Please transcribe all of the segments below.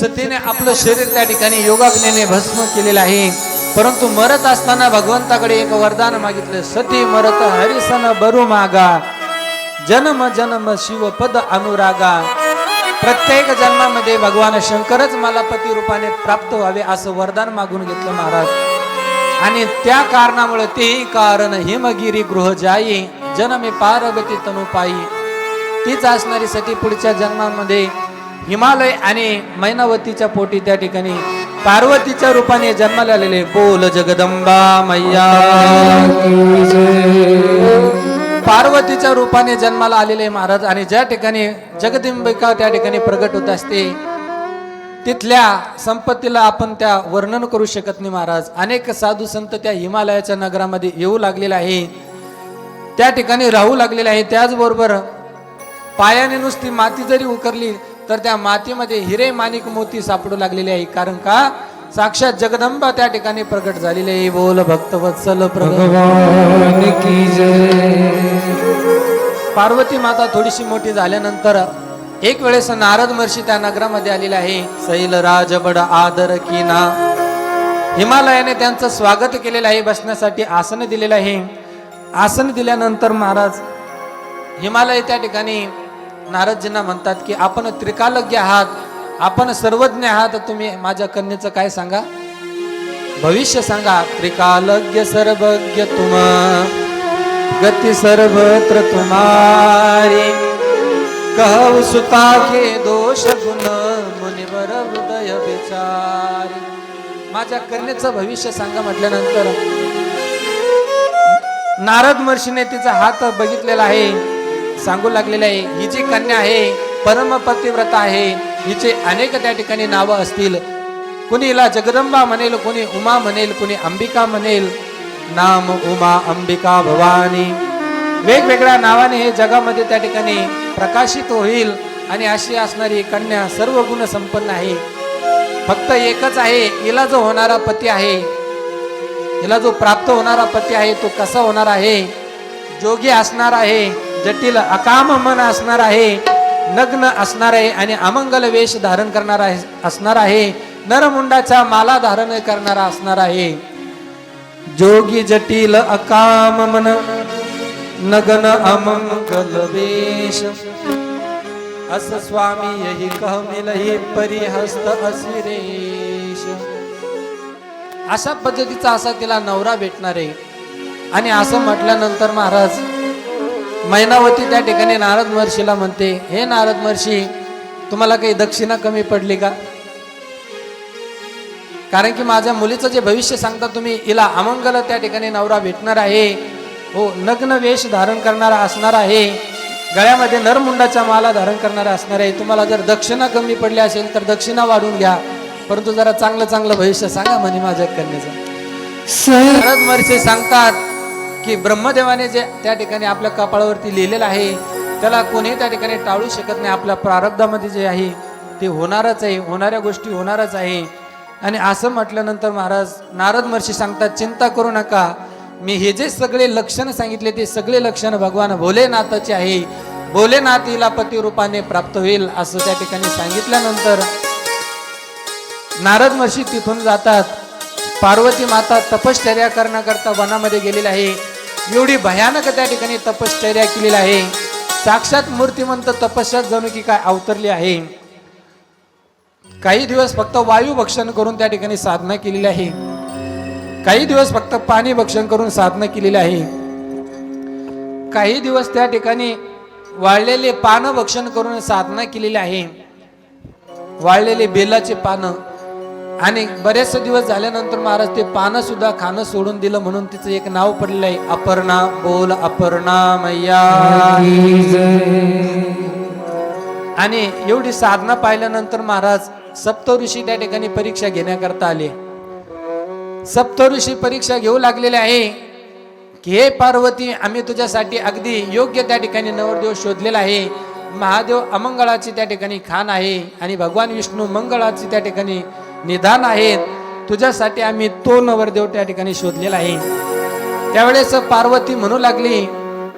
सतीने आपलं शरीर त्या ठिकाणी योगाग्नेने भस्म केलेलं आहे. परंतु मरत असताना भगवंताकडे एक वरदान मागितलं. सती मरत हरिसन बरू मागा. जन्म जन्म शिवपद अनुरागा. प्रत्येक जन्मामध्ये भगवान शंकरच मला पती रूपाने प्राप्त व्हावे असं वरदान मागून घेतलं महाराज. आणि त्या कारणामुळे तेही कारण हिमगिरी गृह जाई जनमे पार्वती तनु पायी तीच असणारी सती पुढच्या जन्मामध्ये हिमालय आणि मैनावतीच्या पोटी त्या ठिकाणी पार्वतीच्या रूपाने जन्माला आलेले बोल जगदंबा मैया. पार्वतीच्या रूपाने जन्माला आलेले महाराज. आणि ज्या ठिकाणी जगदंबिका त्या ठिकाणी प्रगट होत असते तिथल्या संपत्तीला आपण त्या वर्णन करू शकत नाही महाराज. अनेक साधू संत त्या हिमालयाच्या नगरामध्ये येऊ लागलेले आहे. त्या ठिकाणी राहू लागलेले आहे. त्याचबरोबर पायाने नुसती माती जरी उकरली तर त्या मातीमध्ये हिरे माणिक मोती सापडू लागलेले आहे. कारण का? साक्षात जगदंबा त्या ठिकाणी प्रगट झालेले आहे. बोल भक्तवत्सल भगवान की जय. पार्वती माता थोडीशी मोठी झाल्यानंतर एक वेळेस नारद महर्षी त्या नगरामध्ये आलेले आहे. सैल राज बड आदर की ना हिमालयाने त्यांचं स्वागत केलेलं आहे. बसण्यासाठी आसन दिलेलं आहे. आसन दिल्यानंतर महाराज हिमालय त्या ठिकाणी नारदजींना म्हणतात की आपण त्रिकालज्ञ आहात आपण सर्वज्ञ आहात तुम्ही माझ्या कन्येचं काय सांगा? भविष्य सांगा त्रिकालज्ञ सर्वज्ञ तुम गती सर्वत्र तुम्हारी कहव सुता के दोष गुण मुनिवर हृदय विचारी. माझ्या कन्येचं भविष्य सांगा म्हटल्यानंतर नारद महर्षीने तिचा हात बघितलेला आहे. सांगू लागलेला आहे. ही जी कन्या आहे परमपतिव्रत आहे हिचे अनेक त्या ठिकाणी नावं असतील. कुणी हिला जगदंबा म्हणेल कुणी उमा म्हणेल कुणी अंबिका म्हणेल नाम उमा अंबिका भवानी. वेगवेगळ्या नावाने हे जगामध्ये त्या ठिकाणी प्रकाशित होईल आणि अशी असणारी कन्या सर्व गुण संपन्न आहे. फक्त एकच आहे हिला जो होणारा पती आहे हिला जो प्राप्त होणारा पती आहे तो कसा होणार आहे? जोगी असणार आहे जटिल अकाम मन असणार आहे नग्न असणार आहे आणि अमंगल वेश धारण करणार आहे असणार आहे. नरमुंडाचा माला धारण करणारा असणार आहे. जोगी जटिल अकाम मन नगन अमंगल वेश. अस स्वामी यही कह मिलही परिहस्त असिरेश अशा पद्धतीचा असा तिला नवरा भेटणार आहे. आणि असं म्हटल्यानंतर महाराज मैनावती त्या ठिकाणी नारद महर्षीला म्हणते हे नारद महर्षी तुम्हाला काही दक्षिणा कमी पडली का? कारण की माझ्या मुलीचं जे भविष्य सांगता तुम्ही हिला अमंगल त्या ठिकाणी नवरा भेटणार आहे. हो नग्न वेश धारण करणारा असणार आहे. गळ्यामध्ये नरमुंडाच्या माला धारण करणारा असणार आहे. तुम्हाला जर दक्षिणा कमी पडली असेल तर दक्षिणा वाढून घ्या. परंतु जरा चांगलं चांगलं भविष्य सांगा म्हणे माझ्या कन्याचं. सांगतात की ब्रह्मदेवाने जे त्या ठिकाणी आपल्या कपाळावरती लिहिलेलं आहे त्याला कोणी त्या ठिकाणी टाळू शकत नाही. आपल्या प्रारब्धामध्ये जे आहे ते होणारच आहे. होणाऱ्या गोष्टी होणारच आहे. आणि असं म्हटल्यानंतर महाराज नारद महर्षी सांगतात चिंता करू नका. मी हे जे सगळे लक्षण सांगितले ते सगळे लक्षण भगवान भोलेनाथाचे आहे. भोलेनाथ हिला पती रूपाने प्राप्त होईल असं त्या ठिकाणी सांगितल्यानंतर नारद महर्षी तिथून जातात. पार्वती माता तपश्चर्या करण्याकरता वनामध्ये गेलेली आहे. एवढी भयानक त्या ठिकाणी तपश्चर्या केलेली आहे. साक्षात मूर्तिमंत तपस्या जणू की काय अवतरली आहे. काही दिवस फक्त वायू भक्षण करून त्या ठिकाणी साधना केलेली आहे. काही दिवस फक्त पाणी भक्षण करून साधना केलेली आहे. काही दिवस त्या ठिकाणी वाळलेले पानं भक्षण करून साधना केलेली आहे. वाळलेले बेलाचे पानं आणि बरेचसे दिवस झाल्यानंतर महाराज ते पानं सुद्धा खाणं सोडून दिलं म्हणून तिचं एक नाव पडलेलं आहे अपर्णा. बोल अपर्णा मैया. आणि एवढी साधना पाहिल्यानंतर महाराज सप्तऋषी त्या ठिकाणी परीक्षा घेण्याकरता आले. सप्तऋषी परीक्षा घेऊ लागलेले आहे की हे पार्वती आम्ही तुझ्यासाठी अगदी योग्य त्या ठिकाणी नवरदेव शोधलेला आहे. महादेव अमंगळाची त्या ठिकाणी खान आहे आणि भगवान विष्णू मंगळाची त्या ठिकाणी निधान आहेत. तुझ्यासाठी आम्ही तो नवरदेव त्या ठिकाणी शोधलेला आहे. त्यावेळेस पार्वती म्हणू लागली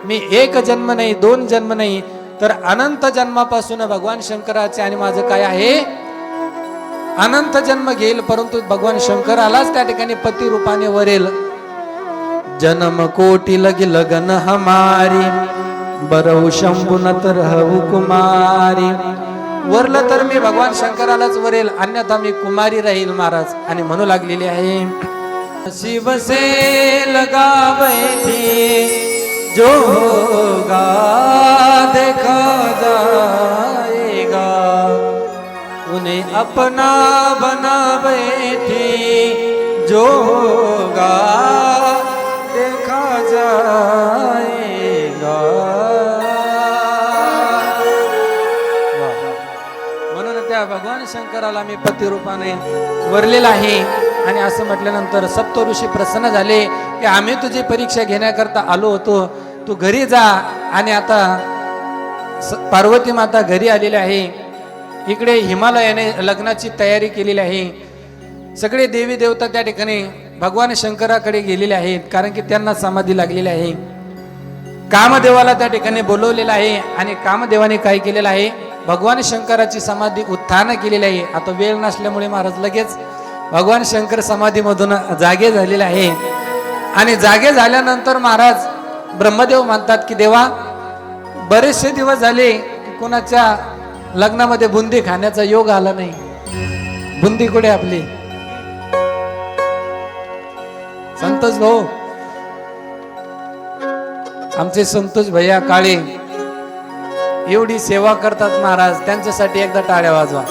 मी एक जन्म नाही दोन जन्म नाही तर अनंत जन्मापासून भगवान शंकराचे आणि माझं काय आहे? अनंत जन्म घेईल परंतु भगवान शंकरालाच त्या ठिकाणी पती रूपाने वरेल. जन्म कोटी लगी लगन हमारी बरव शंभून तर कुमारी वरलं तर मी भगवान शंकरालाच वरेल अन्यथा मी कुमारी राहील महाराज. आणि म्हणू लागलेली आहे शिवसे जो होगा देखा जाएगा. उन्हें अपना बना बैठी जो होगा देखा जा त्या भगवान शंकराला मी पतिरूपाने वरलेला आहे. आणि असं म्हटल्यानंतर सप्त ऋषी प्रसन्न झाले की आम्ही तुझी परीक्षा घेण्याकरता आलो होतो. तू घरी जा. आणि आता स- पार्वती माता घरी आलेली आहे. इकडे हिमालयाने लग्नाची तयारी केलेली आहे. सगळे देवी देवता त्या ठिकाणी भगवान शंकराकडे गेलेले आहेत कारण की त्यांना समाधी लागलेली आहे. कामदेवाला त्या ठिकाणी बोलवलेलं आहे. आणि कामदेवाने काय केलेलं आहे? भगवान शंकराची समाधी उत्थान केलेली आहे. आता वेळ नसल्यामुळे महाराज लगेच भगवान शंकर समाधीमधून जागे झालेले आहे. आणि जागे झाल्यानंतर महाराज ब्रह्मदेव म्हणतात की देवा बरेचसे दिवस झाले की कोणाच्या लग्नामध्ये बुंदी खाण्याचा योग आला नाही. बुंदी कुठे आपली? संतोष भाऊ आमचे संतोष भैया काळे एवढी सेवा करतात महाराज त्यांच्यासाठी एकदा टाळ्या वाजवा.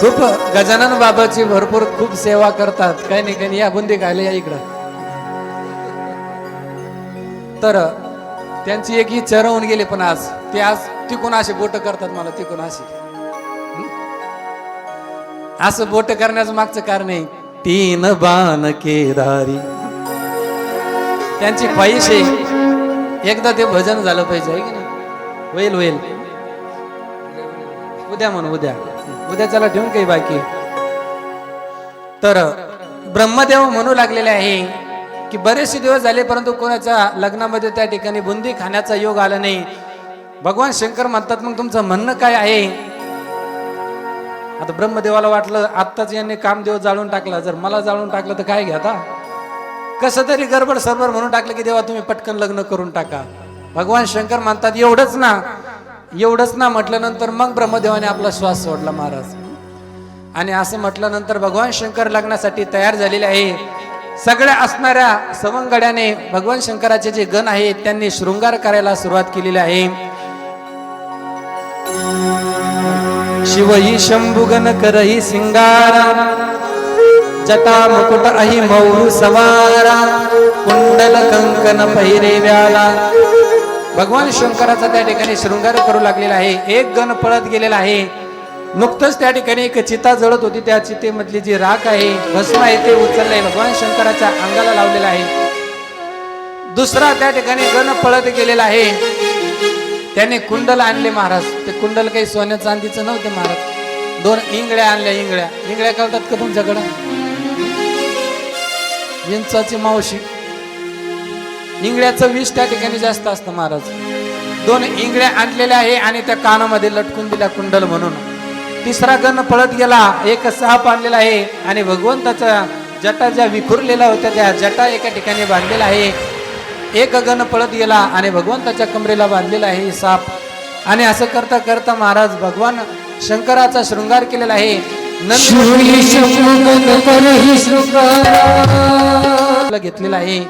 खूप गजानन बाबाची भरपूर खूप सेवा करतात. काही नाही काही नाही. या बुंदी खायला या इकडं. तर त्यांची एक इच्छा राहून गेली पण आज. ते आज तिकून असे बोट करतात मला तिकून असे असं बोट करण्याचं मागचं कारण आहे तीन बाण केदारी. त्यांची ख्वाहिश आहे एकदा ते भजन झालं पाहिजे आहे की नाही? होईल होईल. उद्या म्हणू उद्या. उद्या चला ठेवून काही बाकी. तर ब्रह्मदेव म्हणू लागलेले आहे की बरेचसे दिवस झाले परंतु कोणाच्या लग्नामध्ये त्या ठिकाणी बुंदी खाण्याचा योग आला नाही. भगवान शंकर म्हणतात मग तुमचं म्हणणं काय आहे? आता ब्रह्मदेवाला वाटलं आत्ताच यांनी कामदेव जाळून टाकला. जर मला जाळून टाकलं तर काय घ्या कसं तरी गडबड सरबर म्हणून टाकलं की देवा तुम्ही पटकन लग्न करून टाका. भगवान शंकर मानतात एवढंच ना एवढंच ना म्हटल्यानंतर मग ब्रह्मदेवाने आपला श्वास सोडला महाराज. आणि असं म्हटल्यानंतर भगवान शंकर लग्नासाठी तयार झालेले आहे. सगळ्या असणाऱ्या सवंगड्याने भगवान शंकराचे जे गण आहेत त्यांनी शृंगार करायला सुरुवात केलेली आहे. शिवही शंभुगण करही सिंगारा जटा मुकुट अहि मौरू सवारा कुंडल कंकन पहिरे व्याला. भगवान शंकराचा त्या ठिकाणी शृंगार करू लागलेला आहे. एक गण पळत गेलेला आहे. नुकतंच त्या ठिकाणी एक चिता जळत होती. त्या चितेमधली जी राख आहे भस्म आहे ते उचललंय. भगवान शंकराच्या अंगाला लावलेला आहे. दुसरा त्या ठिकाणी गण पळत गेलेला आहे. त्याने कुंडल आणले महाराज. ते कुंडल काही सोन्या चांदीचं नव्हते महाराज. दोन इंगळ्या आणल्या इंगळ्या. इंगळ्या कळतात का तुमच्याकडं? विंचाची मावशी. इंगळ्याचं विष त्या ठिकाणी जास्त असतं महाराज. दोन इंगळ्या आणलेल्या आहे आणि त्या कानामध्ये लटकून दिल्या कुंडल म्हणून. तिसरा गण पळत गेला एक साप आणलेला आहे आणि भगवंताचा जटा ज्या विखुरलेल्या होत्या त्या जटा एका ठिकाणी बांधलेला आहे. एक गण पळत गेला आणि भगवंताच्या कमरेला बांधलेला आहे साप. आणि असं करता करता महाराज भगवान शंकराचा शृंगार केलेला आहे. घेतलेला आहे.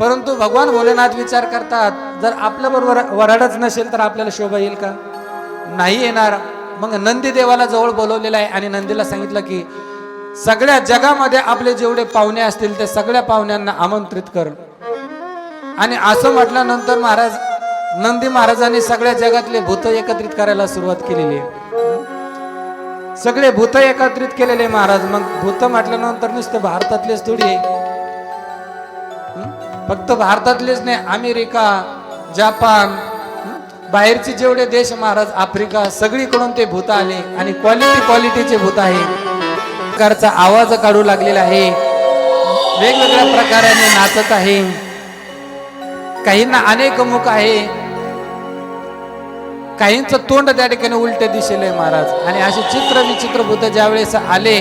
परंतु भगवान भोलेनाथ विचार करतात जर आपल्या बरोबर वराडच नसेल तर आपल्याला शोभा येईल का? नाही येणार. मग नंदी देवाला जवळ बोलवलेला आहे आणि नंदीला सांगितलं की सगळ्या जगामध्ये आपले जेवढे पाहुणे असतील ते सगळ्या पाहुण्यांना आमंत्रित कर. आणि असं म्हटल्यानंतर महाराज नंदी महाराजांनी सगळ्या जगातले भूत एकत्रित करायला सुरुवात केलेली आहे. सगळे भूत एकत्रित केलेले महाराज. मग भूत म्हटल्यानंतर नुसतं भारतातलेच थोडी फक्त भारतातलेच नाही अमेरिका जापान बाहेरचे जेवढे देश महाराज आफ्रिका सगळीकडून ते भूत आले आणि क्वालिटी क्वालिटीचे भूत आहे. प्रकारचा आवाज काढू लागलेला आहे. वेगवेगळ्या प्रकाराने नाचत आहे. काहींना अनेक मुख आहे. काहींचं तोंड त्या ठिकाणी उलट दिशेला आहे महाराज. आणि असे चित्र विचित्र भूत ज्यावेळेस आले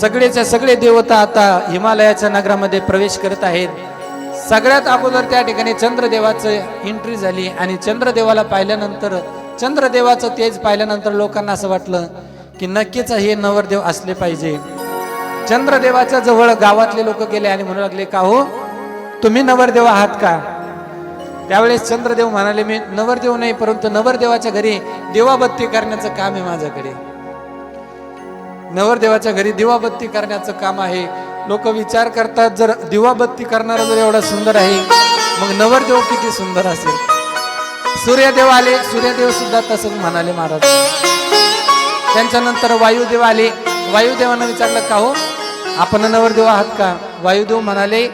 सगळेच्या सगळे देवता आता हिमालयाच्या नगरामध्ये प्रवेश करत आहेत. सगळ्यात अगोदर त्या ठिकाणी चंद्रदेवाचं एंट्री झाली आणि चंद्रदेवाला पाहिल्यानंतर चंद्रदेवाचं तेज पाहिल्यानंतर लोकांना असं वाटलं की नक्कीच हे नवरदेव असले पाहिजे. चंद्रदेवाच्या जवळ गावातले लोक गेले आणि म्हणू लागले का हो? तुम्ही नवरदेव आहात का? त्यावेळेस चंद्रदेव म्हणाले मी नवरदेव नाही परंतु नवरदेवाच्या घरी दिवाबत्ती करण्याचं काम आहे माझ्याकडे. नवरदेवाच्या घरी दिवाबत्ती करण्याचं काम आहे. लोक विचार करतात जर दिवाबत्ती करणारा जर एवढा सुंदर आहे मग नवरदेव किती सुंदर असेल? सूर्यदेव आले. सूर्यदेव सुद्धा तसंच म्हणाले महाराज. त्यांच्यानंतर वायुदेव आले. वायुदेवानं विचारलं का हो? आपण नवरदेव आहात का? वायुदेव म्हणाले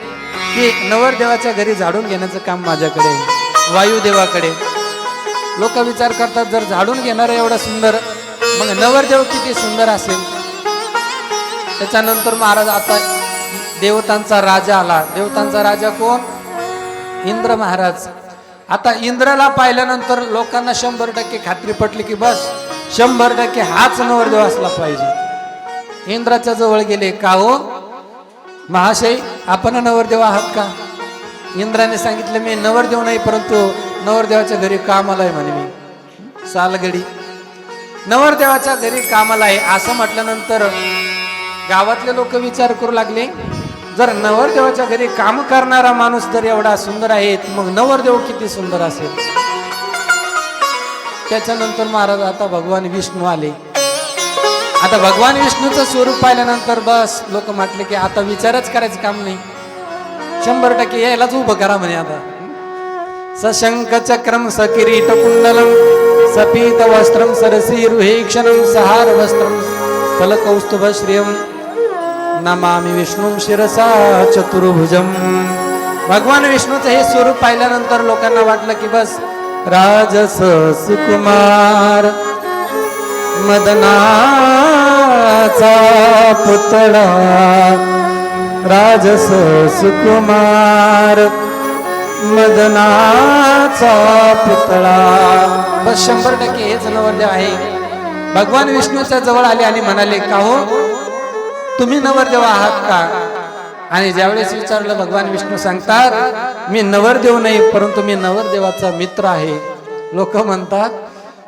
की नवरदेवाच्या घरी झाडून घेण्याचं काम माझ्याकडे वायुदेवाकडे. लोक विचार करतात जर झाडून घेणार एवढा सुंदर मग नवरदेव किती सुंदर असेल? त्याच्यानंतर महाराज आता देवतांचा राजा आला. देवतांचा राजा कोण? इंद्र महाराज. आता इंद्राला पाहिल्यानंतर लोकांना शंभर टक्के खात्री पटली की बस शंभर टक्के हाच नवरदेव असला पाहिजे. इंद्राच्या जवळ गेले. का हो? महाशय आपण नवरदेव आहात का? इंद्राने सांगितलं मी नवरदेव नाही परंतु नवरदेवाच्या घरी कामाला आहे म्हणे मी. सालगडी. नवरदेवाच्या घरी कामाला आहे असं म्हटल्यानंतर गावातले लोक विचार करू लागले जर नवरदेवाच्या घरी काम करणारा माणूस जर एवढा सुंदर आहे मग नवरदेव किती सुंदर असेल? त्याच्यानंतर महाराज आता भगवान विष्णू आले. आता भगवान विष्णूचं स्वरूप पाहिल्यानंतर बस लोक म्हटले की आता विचारच करायचं काम नाही. शंभर टक्के यायलाच उभं करा म्हणे आता. सशंक चक्रम सकिरीट कुंडलम सपीत वस्त्रम सरसीरुहेक्षणम सहार वस्त्रम फलकौस्तुभ श्रियम नमामि विष्णू शिरसा चतुर्भुजम. भगवान विष्णूचं हे स्वरूप पाहिल्यानंतर लोकांना वाटलं की बस राजस सुकुमार मदनाचा पुतळा राजस सुकुमार मदनाचा पुतळा. बस शंभर टक्के हेच नवरदेव आहे. भगवान विष्णूच्या जवळ आले आणि म्हणाले का हो तुम्ही नवरदेव आहात का? आणि ज्यावेळेस विचारलं भगवान विष्णू सांगतात मी नवरदेव नाही परंतु मी नवरदेवाचा मित्र आहे. लोक म्हणतात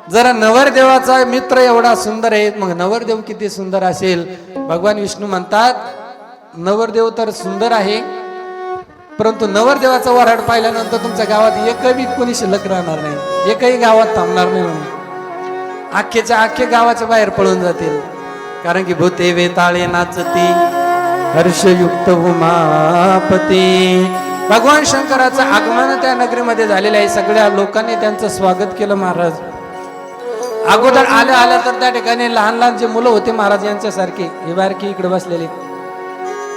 जरा नवरदेवाचा मित्र एवढा सुंदर आहे मग नवरदेव किती सुंदर असेल? भगवान विष्णू म्हणतात नवरदेव तर सुंदर आहे परंतु नवरदेवाचा वराड पाहिल्यानंतर तुमच्या गावात एकही कोणी शिल्लक राहणार नाही एकही गावात थांबणार नाही म्हणून. अख्खेच्या अख्खे गावाच्या बाहेर पळून जातील. कारण की भूते वेताळे नाचती हर्षयुक्त उमापती. भगवान शंकराचं आगमन त्या नगरीमध्ये झालेलं आहे. सगळ्या लोकांनी त्यांचं स्वागत केलं महाराज. अगोदर आल्या आल्या तर त्या ठिकाणी लहान लहान जे मुलं होते महाराज यांच्यासारखे हे बारकी इकडे बसलेले.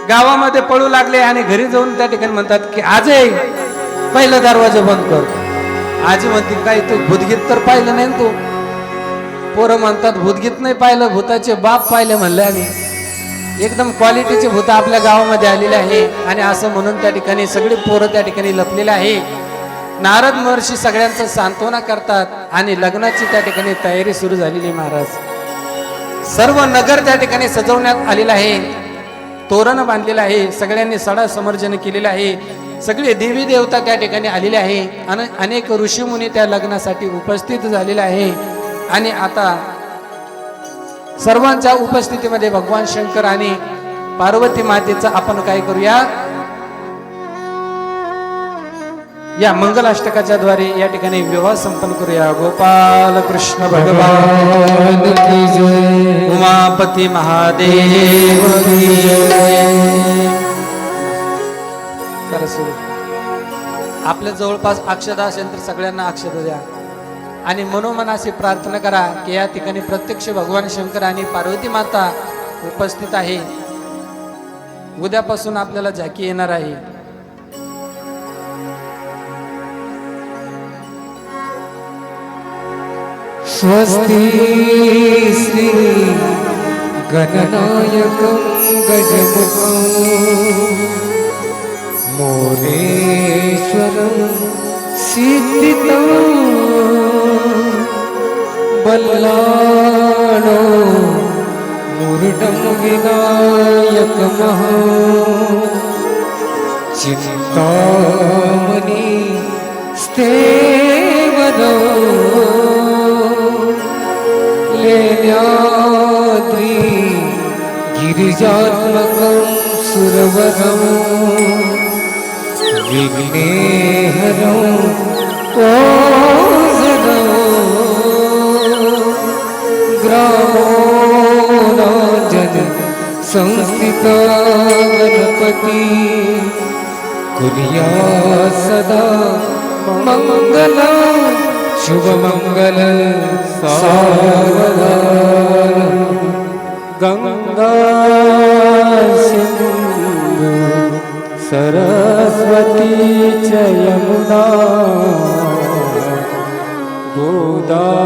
गावामध्ये पळू लागले आणि घरी जाऊन त्या ठिकाणी म्हणतात की आजय पहिलं दरवाजा बंद कर. आजी म्हणते काय तू भूतगीत तर पाहिलं नाही तू? पोरं म्हणतात भूतगीत नाही पाहिलं भूताचे बाप पाहिले म्हणले आणि एकदम क्वालिटीचे भूत आपल्या गावामध्ये आलेले आहे. आणि असं म्हणून त्या ठिकाणी सगळे पोरं त्या ठिकाणी लपलेले आहे. नारद महर्षी सगळ्यांचं सांत्वना करतात आणि लग्नाची त्या ठिकाणी तयारी सुरू झालेली आहे, महाराज. सर्व नगर त्या ठिकाणी सजवण्यात आलेलं आहे. तोरण बांधलेलं आहे. सगळ्यांनी सडा समर्जन केलेलं आहे. सगळे देवी देवता त्या ठिकाणी आलेले आहे. आणि अनेक ऋषीमुनी त्या लग्नासाठी उपस्थित झालेले आहे. आणि आता सर्वांच्या उपस्थितीमध्ये भगवान शंकर आणि पार्वती मातेचं आपण काय करूया? या मंगलाष्टकाच्या द्वारे या ठिकाणी विवाह संपन्न करूया. गोपाल कृष्ण भगवान उमापती महादेव आपल्या जवळपास अक्षदा असेल तर सगळ्यांना अक्षदा द्या. आणि मनोमन अशी प्रार्थना करा की या ठिकाणी प्रत्यक्ष भगवान शंकर आणि पार्वती माता उपस्थित आहे. उद्यापासून आपल्याला झाकी येणार आहे. स्वस्ति श्री गणनायकं गजमुखं मोरेश्वरं सिद्धितं मल्लाणो मुरुडं विनायक महा चिन्तामणि स्तेवनो लेण्याद्रि गिरिजात्मकं सुरवरम् विघ्नेहरो ओझरो ग्रामो जन संस्थिता गणपती कुर्या सदा मंगल शुभमङ्गल गङ्गा सिन्धु सरस्वती च यमुना गोदावरी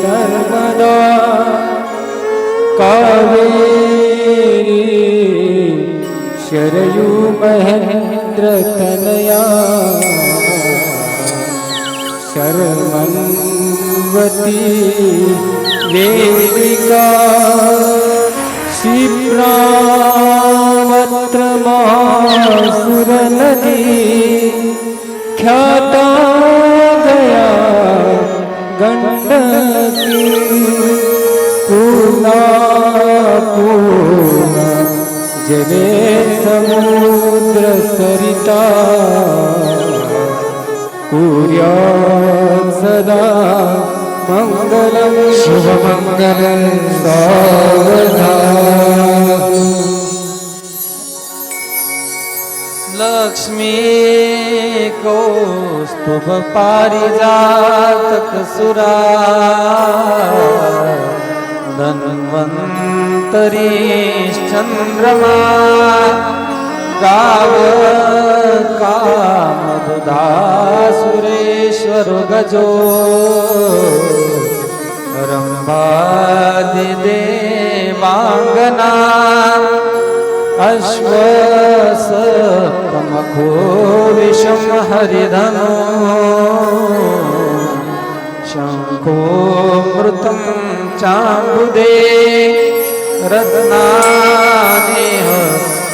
नर्मदा कावेरी शरयू महेन्द्र तनया देविका शिप्रावत्र क्षिप्रावत्र महासुरनदी ख्याता गया गण्डकी पूर्णा पूर्ण जले समुद्र सूर्या सदा मङ्गलं शुभमङ्गलं सावधा। लक्ष्मी कौस्तुभपारिजातकसुरा धन्वन्तरीश्चन्द्रमा। गाव काम રાધા સુરેશ્વર ગજો રંભાદ દેવાંગના અશ્વસમખો વિષમ હરિધનો શંખો મૃતમ ચાંબુદે રત્નાનેહ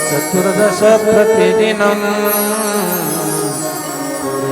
ચતુર્દશ પ્રતિદિનમ